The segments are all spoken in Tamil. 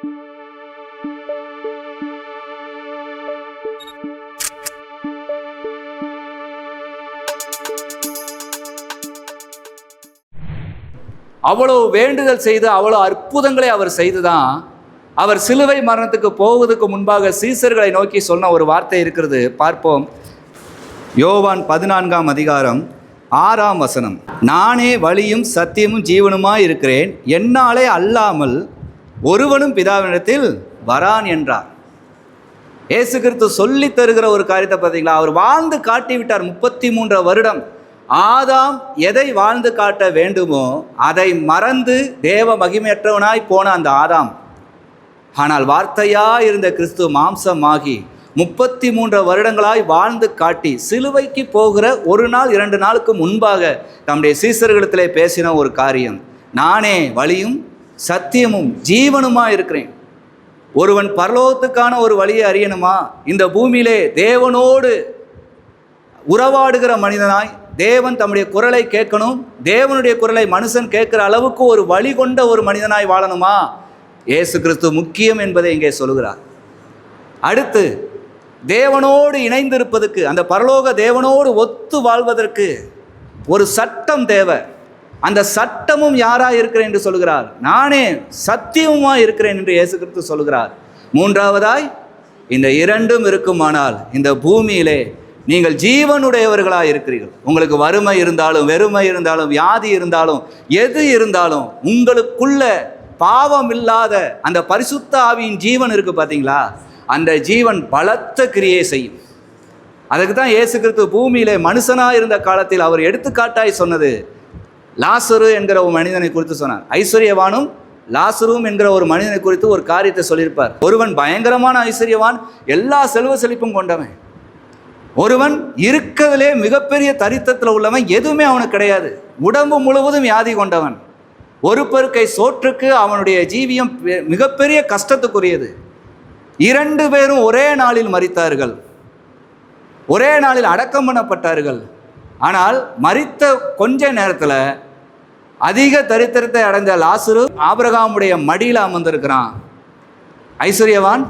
அவ்வளோ வேண்டுதல் செய்து அவ்வளோ அற்புதங்களை அவர் செய்துதான் அவர் சிலுவை மரணத்துக்கு போவதற்கு முன்பாக சீசர்களை நோக்கி சொன்ன ஒரு வார்த்தை இருக்கிறது. பார்ப்போம். யோவான் பதினான்காம் அதிகாரம் ஆறாம் வசனம். நானே வழியும் சத்தியமும் ஜீவனுமாய் இருக்கிறேன். என்னாலே அல்லாமல் ஒருவனும் பிதாவினிடத்தில் வரான் என்றார். இயேசு கிறிஸ்து சொல்லி தருகிற ஒரு காரியத்தை பார்த்தீங்களா? அவர் வாழ்ந்து காட்டி விட்டார் முப்பத்தி மூன்று வருடம். ஆதாம் எதை வாழ்ந்து காட்ட வேண்டுமோ அதை மறந்து தேவ மகிமையற்றவனாய் போன அந்த ஆதாம். ஆனால் வார்த்தையா இருந்த கிறிஸ்து மாம்சமாகி முப்பத்தி மூன்று வருடங்களாய் வாழ்ந்து காட்டி சிலுவைக்கு போகிற ஒரு நாள் இரண்டு நாளுக்கு முன்பாக தம்முடைய சீசர்களிடத்திலே பேசின ஒரு காரியம். நானே வழியும் சத்தியமும் ஜீவனுமா இருக்கிறேன். ஒருவன் பரலோகத்துக்கான ஒரு வழியை அறியணுமா? இந்த பூமியிலே தேவனோடு உறவாடுகிற மனிதனாய் தேவன் தம்முடைய குரலை கேட்கணும். தேவனுடைய குரலை மனுஷன் கேட்கிற அளவுக்கு ஒரு வழி கொண்ட ஒரு மனிதனாய் வாழணுமா? இயேசு கிறிஸ்து முக்கியம் என்பதை இங்கே சொல்கிறார் அடுத்து தேவனோடு இணைந்திருப்பதற்கு அந்த பரலோக தேவனோடு ஒத்து வாழ்வதற்கு ஒரு சட்டம் தேவை. அந்த சட்டமும் யாராக இருக்கிறேன் என்று சொல்கிறார் நானே சத்தியமுமா இருக்கிறேன் என்று இயேசு கிறிஸ்து சொல்கிறார் மூன்றாவதாய் இந்த இரண்டும் இருக்குமானால் இந்த பூமியிலே நீங்கள் ஜீவனுடையவர்களாக இருக்கிறீர்கள். உங்களுக்கு வறுமை இருந்தாலும் வெறுமை இருந்தாலும் வியாதி இருந்தாலும் எது இருந்தாலும் உங்களுக்குள்ள பாவம் இல்லாத அந்த பரிசுத்த ஆவியின் ஜீவன் இருக்குது பார்த்தீங்களா? அந்த ஜீவன் பலத்த கிரியை செய்யும். அதுக்கு தான் இயேசு கிறிஸ்து பூமியிலே மனுஷனாக இருந்த காலத்தில் அவர் எடுத்துக்காட்டாய் சொன்னது லாசரு என்கிற ஒரு மனிதனை குறித்து சொன்னார். ஐஸ்வர்யவானும் லாசரும் என்கிற ஒரு மனிதனை குறித்து ஒரு காரியத்தை சொல்லியிருப்பார். ஒருவன் பயங்கரமான ஐஸ்வர்யவான் எல்லா செல்வ செழிப்பும் கொண்டவன். ஒருவன் இருக்கிறதுலே மிகப்பெரிய தரித்திரத்தில் உள்ளவன் எதுவுமே அவனுக்கு கிடையாது. உடம்பு முழுவதும் வியாதி கொண்டவன். ஒரு பெருக்கை சோற்றுக்கு அவனுடைய ஜீவியம் பெ- மிகப்பெரிய கஷ்டத்துக்குரியது. இரண்டு பேரும் ஒரே நாளில் மறித்தார்கள் ஒரே நாளில் அடக்கம் பண்ணப்பட்டார்கள். ஆனால் மறித்த கொஞ்ச நேரத்தில் அதிக தரித்திரத்தை அடைந்த லாசுரு ஆபிரகாமுடைய மடியில் அமர்ந்திருக்கிறான். ஐஸ்வர்யவான்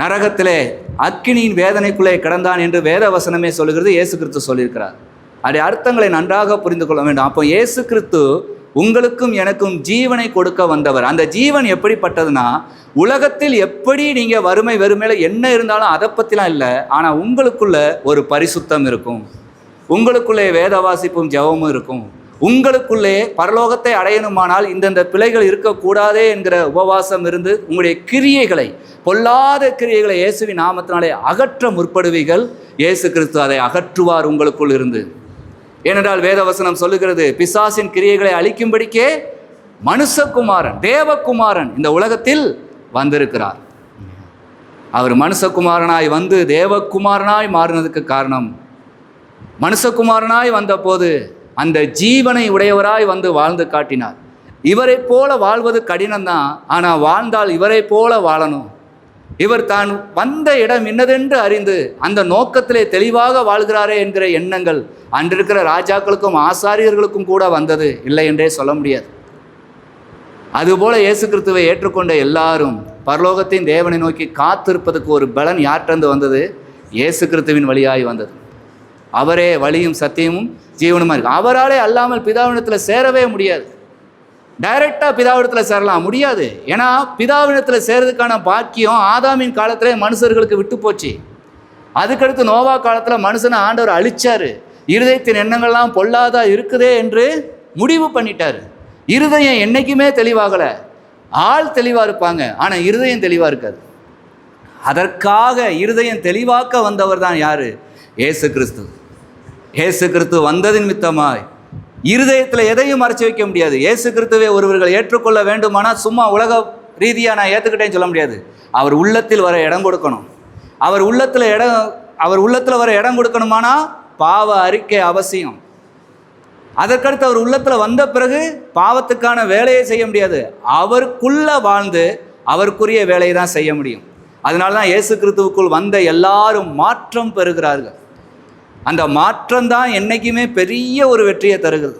நரகத்திலே அக்கினியின் வேதனைக்குள்ளே கிடந்தான் என்று வேத வசனமே சொல்லுகிறது இயேசு கிறிஸ்து சொல்லியிருக்கிறார். அப்படி அர்த்தங்களை நன்றாக புரிந்து கொள்ள வேண்டும். அப்போ இயேசு கிறிஸ்து உங்களுக்கும் எனக்கும் ஜீவனை கொடுக்க வந்தவர். அந்த ஜீவன் எப்படிப்பட்டதுன்னா உலகத்தில் எப்படி நீங்கள் வறுமை வெறுமையில் என்ன இருந்தாலும் அதை பற்றிலாம் இல்லை ஆனால் உங்களுக்குள்ள ஒரு பரிசுத்தம் இருக்கும். உங்களுக்குள்ளே வேத வாசிப்பும் ஜெபமும் இருக்கும். உங்களுக்குள்ளே பரலோகத்தை அடையணுமானால் இந்தந்த பிழைகள் இருக்கக்கூடாதே என்கிற உபவாசம் இருந்து உங்களுடைய கிரியைகளை பொல்லாத கிரியைகளை இயேசுவின் நாமத்தினாலே அகற்ற முற்படுவீர்கள். இயேசு கிறிஸ்து அதை அகற்றுவார் உங்களுக்குள் இருந்து. ஏனென்றால் வேதவசனம் சொல்லுகிறது பிசாசின் கிரியைகளை அழிக்கும்படிக்கே மனுஷகுமாரன் தேவகுமாரன் இந்த உலகத்தில் வந்திருக்கிறார். அவர் மனுஷகுமாரனாய் வந்து தேவகுமாரனாய் மாறினதுக்கு காரணம் மனுஷகுமாரனாய் வந்தபோது அந்த ஜீவனை உடையவராய் வந்து வாழ்ந்து காட்டினார். இவரைப் போல வாழ்வது கடினம்தான் ஆனால் வாழ்ந்தால் இவரைப் போல வாழணும். இவர் தான் வந்த இடம் இன்னதென்று அறிந்து அந்த நோக்கத்திலே தெளிவாக வாழ்கிறாரே என்கிற எண்ணங்கள் அன்றிருக்கிற ராஜாக்களுக்கும் ஆசாரியர்களுக்கும் கூட வந்தது இல்லை என்றே சொல்ல முடியாது. அதுபோல இயேசு கிறிஸ்துவை ஏற்றுக்கொண்ட எல்லாரும் பரலோகத்தின் தேவனை நோக்கி காத்திருப்பதற்கு ஒரு பலன் யார்கிட்டருந்து வந்தது? இயேசு கிறிஸ்துவின் வழியாய் வந்தது. அவரே வழியும் சத்தியமும் ஜீவனுமா இருக்கு. அவராலே அல்லாமல் பிதாவினத்தில் சேரவே முடியாது. டைரெக்டாக பிதாவிடத்தில் சேரலாம். முடியாது. ஏன்னா பிதாவினத்தில் சேர்றதுக்கான பாக்கியம் ஆதாமின் காலத்திலே மனுஷர்களுக்கு விட்டு போச்சு. அதுக்கடுத்து நோவா காலத்தில் மனுஷனை ஆண்டவர் அழிச்சார். இருதயத்தின் எண்ணங்கள்லாம் பொல்லாதா இருக்குதே என்று முடிவு பண்ணிட்டார். இருதயம் என்றைக்குமே தெளிவாகலை. ஆள் தெளிவாக இருப்பாங்க. ஆனால் இருதயம் தெளிவாக இருக்காது. அதற்காக இருதயம் தெளிவாக்க வந்தவர் தான் யார்? இயேசு கிறிஸ்து. இயேசு கிறிஸ்து வந்ததின் மித்தமாய் இருதயத்தில் எதையும் மறைச்சு வைக்க முடியாது. இயேசு கிறிஸ்துவை ஒருவர்கள் ஏற்றுக்கொள்ள வேண்டுமானால் சும்மா உலக ரீதியாக நான் ஏற்றுக்கிட்டேன்னு சொல்ல முடியாது. அவர் உள்ளத்தில் வர இடம் கொடுக்கணும். அவர் உள்ளத்தில் இடம் அவர் உள்ளத்தில் வர இடம் கொடுக்கணுமானா பாவ அறிக்கை அவசியம். அதற்கடுத்து அவர் உள்ளத்தில் வந்த பிறகு பாவத்துக்கான வேலையை செய்ய முடியாது. அவருக்குள்ள வாழ்ந்து அவருக்குரிய வேலையை தான் செய்ய முடியும். அதனால தான் இயேசு கிறிஸ்துவுக்குள் வந்த எல்லாரும் மாற்றம் பெறுகிறார்கள். அந்த மாற்றம் தான் என்றைக்குமே பெரிய ஒரு வெற்றியை தருகிறது.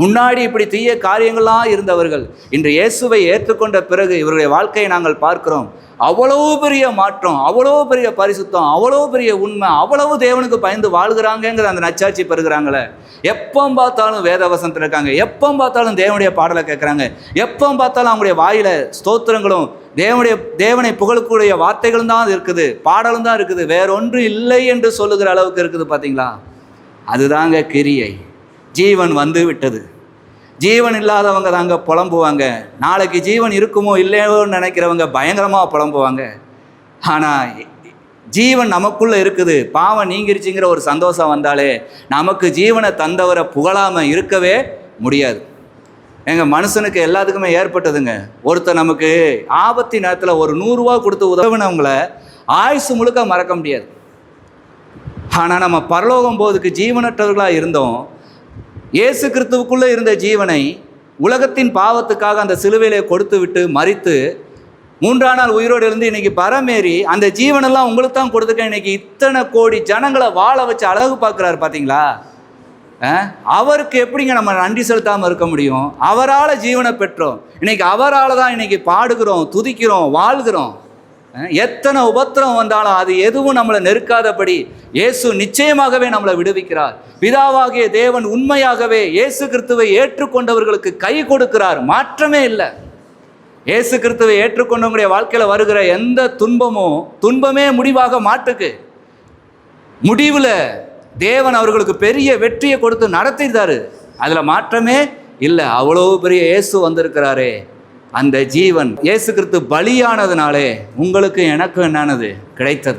முன்னாடி இப்படி தீய காரியங்களாக இருந்தவர்கள் இன்று இயேசுவை ஏற்றுக்கொண்ட பிறகு இவருடைய வாழ்க்கையை நாங்கள் பார்க்கிறோம். அவ்வளோ பெரிய மாற்றம் அவ்வளோ பெரிய பரிசுத்தம் அவ்வளோ பெரிய உண்மை அவ்வளவு தேவனுக்கு பயந்து வாழ்கிறாங்கங்கிற அந்த நச்சாட்சி பெறுகிறாங்களே. எப்போ பார்த்தாலும் வேதவசனத்தில் இருக்காங்க எப்போ பார்த்தாலும் தேவனுடைய பாடலை கேட்குறாங்க எப்போ பார்த்தாலும் அவங்களுடைய வாயில ஸ்தோத்திரங்களும் தேவனுடைய தேவனை புகழக்கூடிய வார்த்தைகளும் தான் இருக்குது பாடலும் தான் இருக்குது வேறொன்று இல்லை என்று சொல்லுகிற அளவுக்கு இருக்குது பார்த்தீங்களா அதுதாங்க கிரியை. ஜீவன் வந்து விட்டது. ஜீவன் இல்லாதவங்க தாங்க புலம்புவாங்க. நாளைக்கு ஜீவன் இருக்குமோ இல்லையோன்னு நினைக்கிறவங்க பயங்கரமாக புலம்புவாங்க. ஆனால் ஜீவன் நமக்குள்ளே இருக்குது. பாவம் நீங்கிருச்சுங்கிற ஒரு சந்தோஷம் வந்தாலே நமக்கு ஜீவனை தந்தவரை புகழாமல் இருக்கவே முடியாது. எங்கள் மனுஷனுக்கு எல்லாத்துக்குமே ஏற்பட்டதுங்க. ஒருத்தர் நமக்கு ஆபத்தி நேரத்தில் ஒரு நூறுரூவா கொடுத்து உதவினவங்கள ஆயுசு முழுக்க மறக்க முடியாது. ஆனால் நம்ம பரலோகம் போதுக்கு ஜீவனற்றவர்களாக இருந்தோம். இயேசு கிறிஸ்துவுக்குள்ளே இருந்த ஜீவனை உலகத்தின் பாவத்துக்காக அந்த சிலுவையிலே கொடுத்து விட்டு மறித்து மூன்றாம் நாள் உயிரோடு இருந்து இன்னைக்கு பரமேறி அந்த ஜீவனெல்லாம் உங்களுக்கு தான் கொடுத்துருக்கேன். இன்னைக்கு இத்தனை கோடி ஜனங்களை வாழ வச்சு அழகு பார்க்குறாரு பார்த்தீங்களா? அவருக்கு எப்படிங்க நம்ம நன்றி செலுத்தாமல் இருக்க முடியும்? அவரால் ஜீவனை பெற்றோம். இன்னைக்கு அவரால் தான் இன்னைக்கு பாடுகிறோம் துதிக்கிறோம் வாழ்கிறோம். எத்தனை உபத்திரம் வந்தாலும் அது எதுவும் நம்மளை நெருக்காதபடி இயேசு நிச்சயமாகவே நம்மளை விடுவிக்கிறார். பிதாவாகிய தேவன் உண்மையாகவே இயேசு கிறிஸ்துவை ஏற்றுக்கொண்டவர்களுக்கு கை கொடுக்கிறார். மாற்றமே இல்லை. இயேசு கிறிஸ்துவை ஏற்றுக்கொண்டவங்களுடைய வாழ்க்கையில் வருகிற எந்த துன்பமும் துன்பமே முடிவாக மாட்டுக்கு. முடிவில் தேவன் அவர்களுக்கு பெரிய வெற்றியை கொடுத்து நடத்திட்டாரு அதில் மாற்றமே இல்லை. அவ்வளோ பெரிய இயேசு வந்திருக்கிறாரே. அந்த ஜீவன் இயேசு கிறிஸ்து பலியானதுனாலே உங்களுக்கு எனக்கும் என்னானது? கிடைத்தது.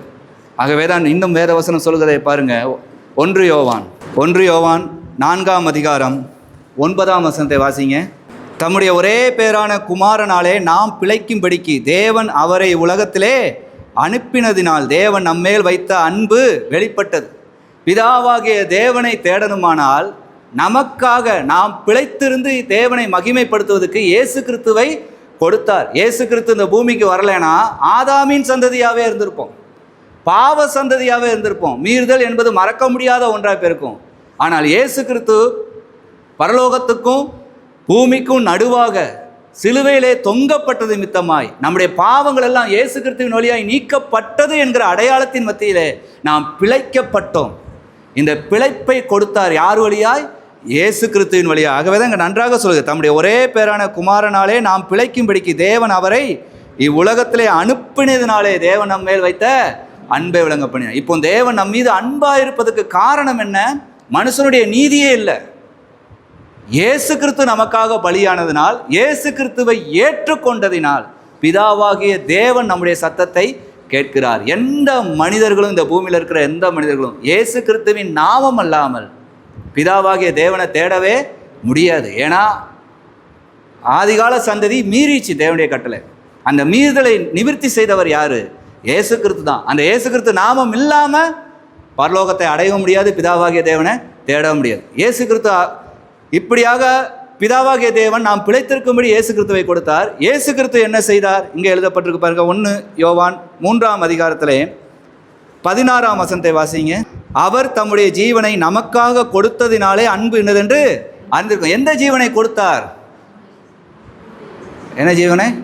ஆகவே தான் இன்னும் வேத வசனம் சொல்கிறதை பாருங்க. ஒன்று யோவான். ஒன்று யோவான் நான்காம் அதிகாரம் ஒன்பதாம் வசனத்தை வாசிங்க. தம்முடைய ஒரே பேரான குமாரனாலே நாம் பிழைக்கும்படிக்கு தேவன் அவரை உலகத்திலே அனுப்பினதினால் தேவன் நம்மேல் வைத்த அன்பு வெளிப்பட்டது. பிதாவாகிய தேவனை தேடணுமானால் நமக்காக நாம் பிழைத்திருந்து தேவனை மகிமைப்படுத்துவதற்கு இயேசு கிறிஸ்துவை கொடுத்தார். இயேசு கிறிஸ்து இந்த பூமிக்கு வரலைன்னா ஆதாமின் சந்ததியாகவே இருந்திருப்போம். பாவ சந்ததியாகவே இருந்திருப்போம். மீறுதல் என்பது மறக்க முடியாத ஒன்றாக இருக்கும் ஆனால் இயேசு கிறிஸ்து பரலோகத்துக்கும் பூமிக்கும் நடுவாக சிலுவையிலே தொங்கப்பட்டது மித்தமாய் நம்முடைய பாவங்கள் எல்லாம் இயேசு கிறிஸ்துவின் வழியாய் நீக்கப்பட்டது என்கிற அடையாளத்தின் மத்தியிலே நாம் பிழைக்கப்பட்டோம். இந்த பிழைப்பை கொடுத்தார் யார் வழியாய்? இயேசு கிறிஸ்துவின் வழியாக ஆகவே தான் இங்கே நன்றாக சொல்லுது. தம்முடைய ஒரே பேரான குமாரனாலே நாம் பிழைக்கும்படிக்கு தேவன் அவரை இவ்வுலகத்திலே அனுப்பினதினாலே தேவன் நம் மேல் வைத்த அன்பை விளங்க பண்ணினார் இப்போ தேவன் நம் மீது அன்பாக இருப்பதற்கு காரணம் என்ன? மனுஷனுடைய நீதியே இல்லை. இயேசு கிறிஸ்து நமக்காக பலியானதினால் இயேசு கிறிஸ்துவை ஏற்றுக்கொண்டதினால் பிதாவாகிய தேவன் நம்முடைய சத்தத்தை கேட்கிறார். எந்த மனிதர்களும் இந்த பூமியில் இருக்கிற எந்த மனிதர்களும் இயேசு கிறிஸ்துவின் நாமம் அல்லாமல் பிதாவாகிய தேவனை தேடவே முடியாது. ஏன்னா ஆதிகால சந்ததி மீறிச்சு தேவனுடைய கட்டளை. அந்த மீறுதலை நிவிர்த்தி செய்தவர் யாரு? ஏசு கிறிஸ்து தான். அந்த ஏசு கிறிஸ்து நாமம் இல்லாமல் பரலோகத்தை அடைய முடியாது பிதாவாகிய தேவனை தேடவும் முடியாது. ஏசு கிறிஸ்து இப்படியாக பிதாவாகிய தேவன் நாம் பிழைத்திருக்கும்படி இயேசு கிறிஸ்துவை கொடுத்தார். இயேசு கிறிஸ்து என்ன செய்தார்? இங்கே எழுதப்பட்டிருக்கு பாருங்க ஒன்று யோவான் மூன்றாம் அதிகாரத்திலே பதினாறாம் வசனத்தை வாசிங்க. அவர் தம்முடைய ஜீவனை நமக்காக கொடுத்ததினாலே அன்பு என்னதென்று அறிந்திருக்கும் எந்த ஜீவனை கொடுத்தார்? என்ன ஜீவனை?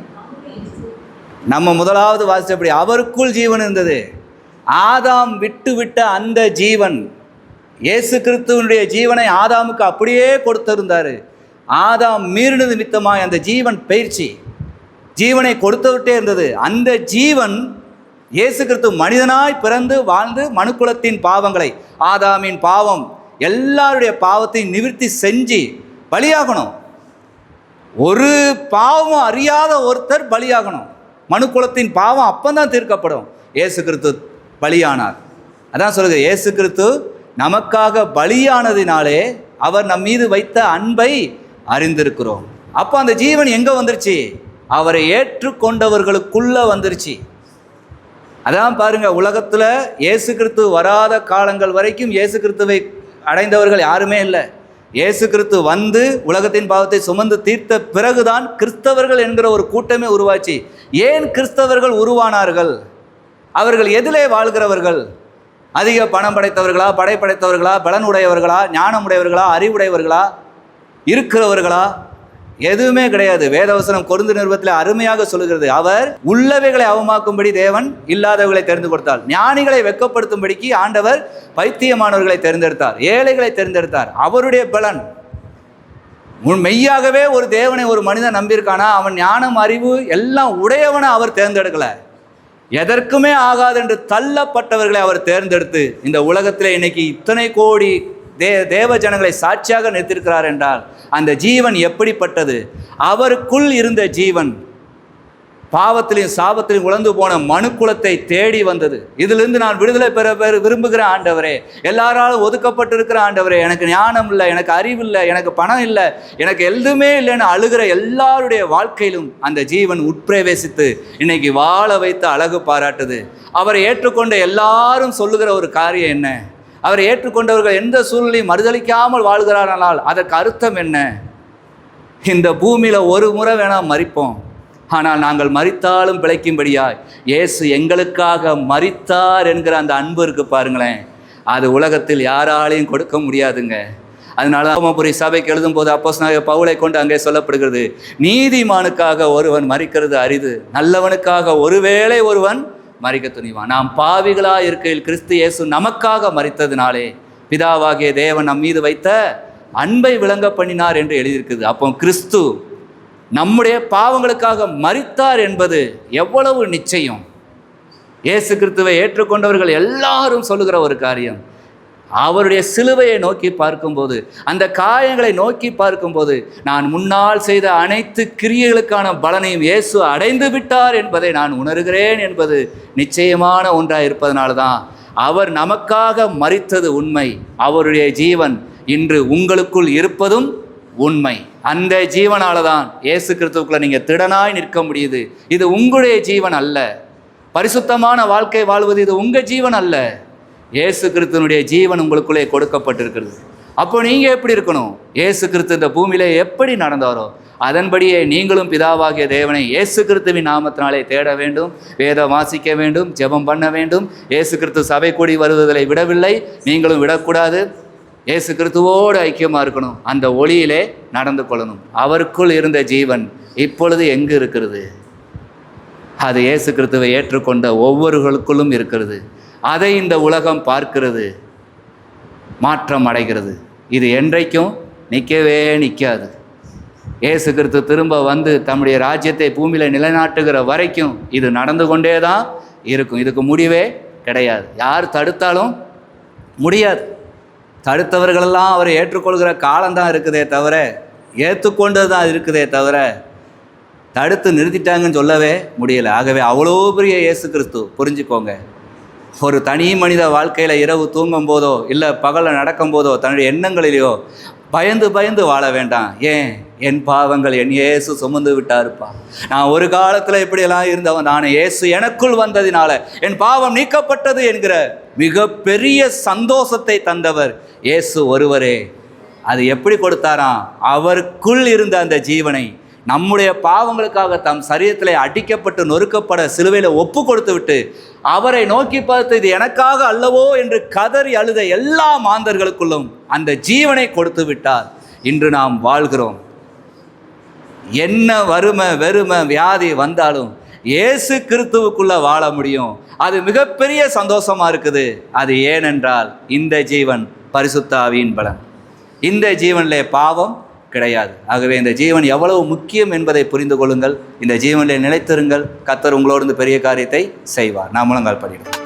நம்ம முதலாவது வாசித்தபடி அவருக்குள் ஜீவன் இருந்தது. ஆதாம் விட்டு விட்ட அந்த ஜீவன் இயேசு கிறிஸ்துவனுடைய ஜீவனை ஆதாமுக்கு அப்படியே கொடுத்திருந்தார். ஆதாம் மீறினது மித்தமாய் அந்த ஜீவன் பயிற்சி ஜீவனை கொடுத்துவிட்டே இருந்தது. அந்த ஜீவன் இயேசு கிறிஸ்து மனிதனாய் பிறந்து வாழ்ந்து மனுக்குலத்தின் பாவங்களை ஆதாமின் பாவம் எல்லாருடைய பாவத்தையும் நிவிர்த்தி செஞ்சு பலியாகணும். ஒரு பாவம் அறியாத ஒருத்தர் பலியாகணும். மனுக்குலத்தின் பாவம் அப்பந்தான் தீர்க்கப்படும். இயேசு கிறிஸ்து பலியானார். அதான் சொல்லுது இயேசு கிறிஸ்து நமக்காக பலியானதினாலே அவர் நம் மீது வைத்த அன்பை அறிந்திருக்கிறோம். அப்போ அந்த ஜீவன் எங்கே வந்துருச்சு? அவரை ஏற்றுக்கொண்டவர்களுக்குள்ளே வந்துருச்சு. அதான் பாருங்க உலகத்தில் இயேசு கிறிஸ்து வராத காலங்கள் வரைக்கும் இயேசு கிறிஸ்துவை அடைந்தவர்கள் யாருமே இல்லை. இயேசு கிறிஸ்து வந்து உலகத்தின் பாவத்தை சுமந்து தீர்த்த பிறகுதான் கிறிஸ்தவர்கள் என்கிற ஒரு கூட்டமே உருவாச்சு. ஏன் கிறிஸ்தவர்கள் உருவானார்கள்? அவர்கள் எதிலே வாழ்கிறவர்கள் அதிக பணம் படைத்தவர்களா படை படைத்தவர்களா பலன் உடையவர்களா ஞானம் உடையவர்களா அறிவுடையவர்களா இருக்கிறவர்களா? எதுவுமே கிடையாது. வேதவசனம் கொருந்து நிறுவத்தில் அருமையாக சொல்லுகிறது. அவர் உள்ளவைகளை அவமாக்கும்படி தேவன் இல்லாதவர்களை தெரிந்து கொடுத்தார். ஞானிகளை வெக்கப்படுத்தும்படிக்கு ஆண்டவர் பைத்தியமானவர்களை தேர்ந்தெடுத்தார். ஏழைகளை தேர்ந்தெடுத்தார். அவருடைய பலன். உன் மெய்யாகவே ஒரு தேவனை ஒரு மனிதன் நம்பியிருக்கானா? அவன் ஞானம் அறிவு எல்லாம் உடையவனை அவர் தேர்ந்தெடுக்கல. எதற்குமே ஆகாது என்று தள்ளப்பட்டவர்களை அவர் தேர்ந்தெடுத்து இந்த உலகத்திலே இன்னைக்கு இத்தனை கோடி தே தேவ ஜனங்களை சாட்சியாக நிறுத்திருக்கிறார் என்றால் அந்த ஜீவன் எப்படிப்பட்டது? அவருக்குள் இருந்த ஜீவன் பாவத்திலையும் சாபத்திலையும் உழந்து போன மனுக்குலத்தை தேடி வந்தது. இதிலிருந்து நான் விடுதலை பெற பெற விரும்புகிற ஆண்டவரே எல்லாராலும் ஒதுக்கப்பட்டிருக்கிற ஆண்டவரே எனக்கு ஞானம் இல்லை எனக்கு அறிவு இல்லை எனக்கு பணம் இல்லை எனக்கு எதுவுமே இல்லைன்னு அழுகிற எல்லாருடைய வாழ்க்கையிலும் அந்த ஜீவன் உட்பிரவேசித்து இன்னைக்கு வாழ வைத்து அழகு பாராட்டுது. அவரை ஏற்றுக்கொண்ட எல்லாரும் சொல்லுகிற ஒரு காரியம் என்ன? அவரை ஏற்றுக்கொண்டவர்கள் எந்த சூழ்நிலையும் மறுதளிக்காமல் வாழ்கிறார்களால் அதற்கு அர்த்தம் என்ன? இந்த பூமியில் ஒரு முறை வேணால் மறிப்போம். ஆனால் நாங்கள் மறித்தாலும் பிழைக்கும்படியாய் இயேசு எங்களுக்காக மறித்தார் என்கிற அந்த அன்பு இருக்கு பாருங்களேன். அது உலகத்தில் யாராலையும் கொடுக்க முடியாதுங்க. அதனால ரோமபுரி சபைக்கு எழுதும்போது அப்போஸ் பவுளை கொண்டு அங்கே சொல்லப்படுகிறது. நீதிமானுக்காக ஒருவன் மறிக்கிறது அரிது. நல்லவனுக்காக ஒருவேளை ஒருவன் மறிக்க துணிவான். நாம் பாவிகளாக இருக்கையில் கிறிஸ்து இயேசு நமக்காக மறித்ததினாலே பிதாவாகிய தேவன் நம் மீது வைத்த அன்பை விளங்க பண்ணினார் என்று எழுதியிருக்குது. அப்போ கிறிஸ்து நம்முடைய பாவங்களுக்காக மறித்தார் என்பது எவ்வளவு நிச்சயம்? இயேசு கிறிஸ்துவை ஏற்றுக்கொண்டவர்கள் எல்லாரும் சொல்லுகிற ஒரு காரியம். அவருடைய சிலுவையை நோக்கி பார்க்கும்போது அந்த காயங்களை நோக்கி பார்க்கும்போது நான் முன்னால் செய்த அனைத்து கிரியைகளுக்கான பலனையும் இயேசு அடைந்து விட்டார் என்பதை நான் உணர்கிறேன் என்பது நிச்சயமான ஒன்றாக இருப்பதனால தான் அவர் நமக்காக மறித்தது உண்மை. அவருடைய ஜீவன் இன்று உங்களுக்குள் இருப்பதும் உண்மை. அந்த ஜீவனால தான் இயேசு கிறிஸ்துக்குள்ள நீங்கள் திடனாய் நிற்க முடியுது. இது உங்களுடைய ஜீவன் அல்ல. பரிசுத்தமான வாழ்க்கை வாழ்வது இது உங்கள் ஜீவன் அல்ல. இயேசு கிறிஸ்துவனுடைய ஜீவன் உங்களுக்குள்ளே கொடுக்கப்பட்டிருக்கிறது. அப்போ நீங்கள் எப்படி இருக்கணும்? இயேசு கிறிஸ்து இந்த பூமியிலே எப்படி நடந்தாரோ அதன்படியே நீங்களும் பிதாவாகிய தேவனை இயேசு கிறிஸ்துவின் நாமத்தினாலே தேட வேண்டும் வேதம் வாசிக்க வேண்டும் ஜெபம் பண்ண வேண்டும். இயேசு கிறிஸ்து சபை கூடி வருவதை விடவில்லை நீங்களும் விடக்கூடாது. இயேசு கிறிஸ்துவோடு ஐக்கியமாக இருக்கணும் அந்த ஒளியிலே நடந்து கொள்ளணும். அவருக்குள் இருந்த ஜீவன் இப்பொழுது எங்கு இருக்கிறது? அது இயேசு கிறிஸ்துவை ஏற்றுக்கொண்ட ஒவ்வொருகளுக்குள்ளும் இருக்கிறது. அதை இந்த உலகம் பார்க்கிறது. மாற்றம் அடைகிறது. இது என்றைக்கும் நிற்கவே நிற்காது ஏசு கிறிஸ்து திரும்ப வந்து தம்முடைய ராஜ்யத்தை பூமியில் நிலைநாட்டுகிற வரைக்கும் இது நடந்து கொண்டே தான் இருக்கும். இதுக்கு முடிவே கிடையாது. யார் தடுத்தாலும் முடியாது. தடுத்தவர்களெல்லாம் அவரை ஏற்றுக்கொள்கிற காலம்தான் இருக்குதே தவிர ஏற்றுக்கொண்டது தான் இருக்குதே தவிர தடுத்து நிறுத்திட்டாங்கன்னு சொல்லவே முடியலை. ஆகவே அவ்வளோ பெரிய இயேசு கிறிஸ்து புரிஞ்சுக்கோங்க. ஒரு தனி மனித வாழ்க்கையில் இரவு தூங்கும் போதோ இல்லை பகலில் நடக்கும் போதோ தன்னுடைய எண்ணங்களிலேயோ பயந்து பயந்து வாழ வேண்டாம். ஏன்? என் பாவங்கள் என் இயேசு சுமந்து விட்டாருப்பா. நான் ஒரு காலத்தில் இப்படியெல்லாம் இருந்தவன். நான் இயேசு எனக்குள் வந்ததினால என் பாவம் நீக்கப்பட்டது என்கிற மிகப்பெரிய சந்தோஷத்தை தந்தவர் இயேசு ஒருவரே. அது எப்படி கொடுத்தாராம்? அவருக்குள் இருந்த அந்த ஜீவனை நம்முடைய பாவங்களுக்காக தம் சரீரத்தில் அடிக்கப்பட்டு நொறுக்கப்பட சிலுவையில் ஒப்பு கொடுத்து விட்டு அவரை நோக்கி பார்த்து இது எனக்காக அல்லவோ என்று கதறி அழுத எல்லா மாந்தர்களுக்குள்ளும் அந்த ஜீவனை கொடுத்து விட்டார். இன்று நாம் வாழ்கிறோம். என்ன வறுமை வெறுமை வியாதி வந்தாலும் இயேசு கிறிஸ்துவுக்குள்ளே வாழ முடியும். அது மிகப்பெரிய சந்தோஷமாக இருக்குது. அது ஏனென்றால் இந்த ஜீவன் பரிசுத்தாவியின் பலன். இந்த ஜீவனிலே பாவம் கிடையாது. ஆகவே இந்த ஜீவன் எவ்வளவு முக்கியம் என்பதை புரிந்து கொள்ளுங்கள். இந்த ஜீவனில் நிலைத்திருங்கள். கத்தர் உங்களோடு பெரிய காரியத்தை செய்வார். நாமளும் முழங்கால் படிடும்